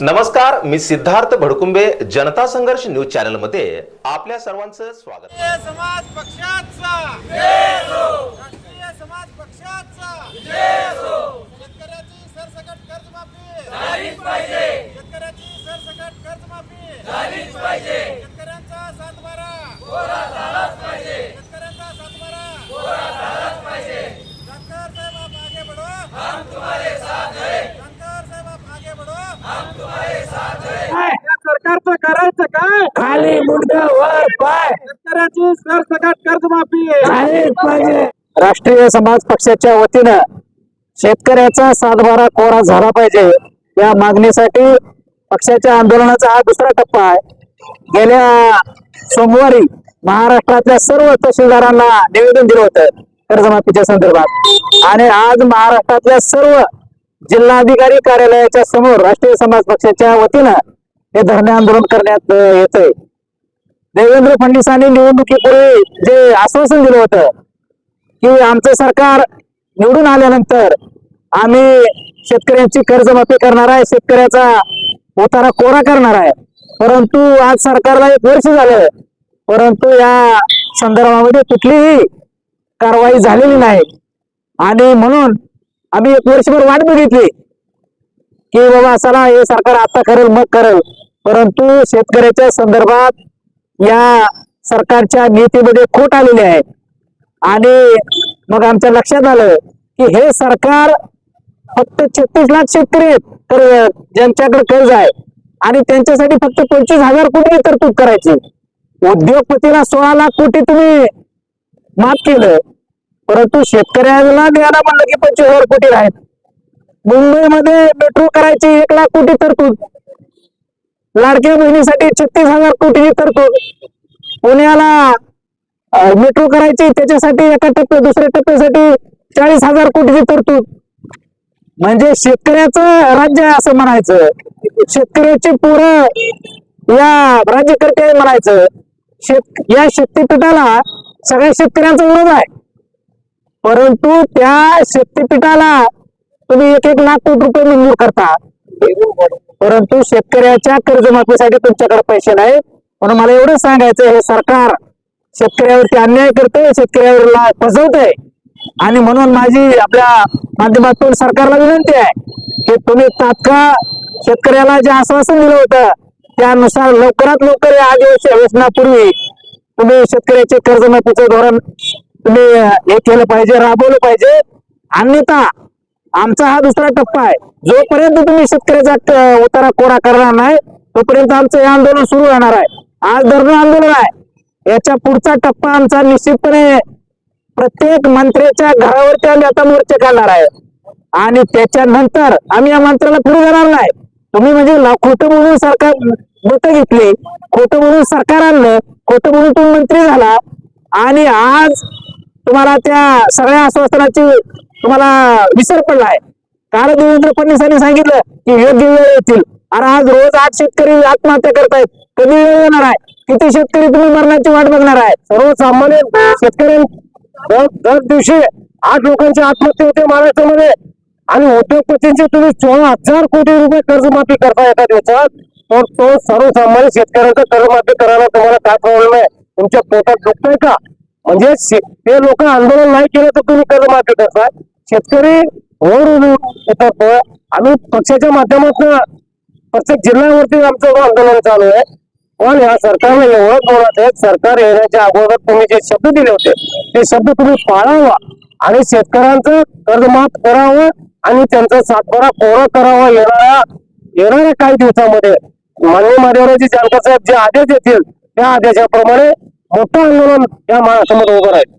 नमस्कार मी सिद्धार्थ भडकुंबे जनता संघर्ष न्यूज चॅनलमध्ये आपल्या सर्वांचं स्वागत. समाज पक्षाचा. राष्ट्रीय समाज पक्षाचा शेतकऱ्याची सरसकट कर्जमाफी शेतकऱ्याची सरसकट कर्जमाफी शेतकऱ्यांचा सातबारा शेतकऱ्यांचा सातबारा शंकर साहेब आप आगे बढ़ो हम तुम्हारे साथ हैं शंकर साहेब आप आगे बढ़ो या सरकारचं करायचं काय खाली मुंडक वर पाय. शेतकऱ्याची सरसकट कर्जमाफी. झालीच पाहिजे राष्ट्रीय समाज पक्षाच्या वतीनं शेतकऱ्याचा सातबारा कोरा झाला पाहिजे. या मागणीसाठी पक्षाच्या आंदोलनाचा हा दुसरा टप्पा आहे. गेल्या सोमवारी महाराष्ट्रातल्या सर्व तहसीलदारांना निवेदन दिलं होतं कर्जमाफीच्या संदर्भात. आणि आज महाराष्ट्रातल्या सर्व जिल्हाधिकारी कार्यालयाच्या समोर राष्ट्रीय समाज पक्षाच्या वतीनं हे धरणे आंदोलन करण्यात येत आहे देवेंद्र फडणवीसांनी निवडणुकीपूर्वी जे आश्वासन दिलं होतं की आमचं सरकार निवडून आल्यानंतर आम्ही शेतकऱ्यांची कर्जमाफी करणार आहे शेतकऱ्याचा उतारा कोरा करणार आहे. परंतु आज सरकारला एक वर्ष झालं परंतु या संदर्भामध्ये कुठलीही कारवाई झालेली नाही. आणि म्हणून आम्ही एक वर्षभर वाट बघितली. की बाबा चला हे सरकार आता करेल मग करेल. परंतु शेतकऱ्याच्या संदर्भात या सरकारच्या नीतीमध्ये खोट आलेली आहे. आणि मग आमच्या लक्षात आलं की हे सरकार फक्त छत्तीस लाख शेतकरी आहेत तर ज्यांच्याकडे कर्ज आहे. आणि त्यांच्यासाठी फक्त पंचवीस हजार कोटी तरतूद करायची. उद्योगपतीला सोळा लाख कोटी तुम्ही माफ केलं. परंतु शेतकऱ्याला द्यायला म्हणलं की पंचवीस हजार कोटी आहेत. मुंबईमध्ये मेट्रो करायची एक लाख कोटी तरतूद. लाडक्या बहिणीसाठी छत्तीस हजार कोटीची तरतूद. पुण्याला मेट्रो करायची त्याच्यासाठी एका टप्प्या दुसऱ्या टप्प्यासाठी चाळीस हजार कोटीची तरतूद. म्हणजे शेतकऱ्याचं राज्य आहे असं म्हणायचं. शेतकऱ्याची पोरं या राज्यकर्ते म्हणायचं. शेत या शक्तीपीठाला सगळ्या शेतकऱ्यांचा विरोध आहे. परंतु त्या शक्तीपीठाला तुम्ही एक एक लाख कोटी रुपये मंजूर करता. परंतु शेतकऱ्याच्या कर्जमाफीसाठी तुमच्याकडे पैसे नाही. म्हणून मला एवढं सांगायचं हे सरकार शेतकऱ्यावरती अन्याय करतंय शेतकऱ्यावरला फसवतय. आणि म्हणून माझी आपल्या माध्यमातून सरकारला विनंती आहे की तुम्ही तात्काळ शेतकऱ्याला जे आश्वासन दिलं होतं त्यानुसार लवकरात लवकर या अधिवेशनापूर्वी तुम्ही शेतकऱ्याचे कर्जमाफीचं धोरण तुम्ही हे केलं पाहिजे राबवलं पाहिजे. अन्यथा आमचा हा दुसरा टप्पा आहे. जोपर्यंत तुम्ही शेतकऱ्याचा उतारा कोरा करणार नाही तोपर्यंत आमचं हे आंदोलन सुरू राहणार आहे. आज धरणं आंदोलन आहे. याच्या पुढचा टप्पा आमचा निश्चितपणे प्रत्येक मंत्र्याच्या घरावरती आम्ही आता मोर्चे काढणार आहे. आणि त्याच्यानंतर आम्ही या मंत्र्याला पुढे जाणार नाही. तुम्ही म्हणजे खोटं बोलून सरकार मत घेतली खोटं बोलून सरकार आणलं खोटं बोलून तुम्ही मंत्री झाला. आणि आज तुम्हाला त्या सगळ्या आश्वासनाची तुम्हाला विसर पडलाय कारण देवेंद्र फडणवीसांनी सांगितलं की योग्य वेळ येतील. अरे आज रोज आठ शेतकरी आत्महत्या करतायत. कधी वेळ येणार आहे? किती शेतकरी तुम्ही मरणाची वाट बघणार आहे? सर्वसामान्य शेतकरी दर दर दिवशी आठ लोकांची आत्महत्या होते महाराष्ट्रामध्ये. आणि उद्योगपतींचे तुम्ही सोळा हजार कोटी रुपये कर्जमाफी करता एका दिवसात तर तो सर्वसामान्य शेतकऱ्यांचा कर्जमाफी करायला तुम्हाला काय प्रॉब्लेम आहे? तुमच्या पोटात दुखतंय का? म्हणजे शे- ते लोक आंदोलन नाही केलं तर तुम्ही कर्जमाफी करताय. शेतकरी वर आम्ही पक्षाच्या माध्यमातून प्रत्येक जिल्ह्यावरती आमचं आंदोलन चालू आहे. पण या सरकारला एवढं बोलत आहे सरकार येण्याच्या अगोदर तुम्ही जे शब्द दिले होते ते शब्द तुम्ही पाळावा आणि शेतकऱ्यांचं कर्जमाफ करावं आणि त्यांचा सातबारा कोरा करावा येणाऱ्या येणाऱ्या काही दिवसामध्ये. माननीय मान्यवराजी जानकर साहेब जे आदेश देतील त्या आदेशाप्रमाणे मोठं आंदोलन या महाराष्ट्रामध्ये उभं राहील.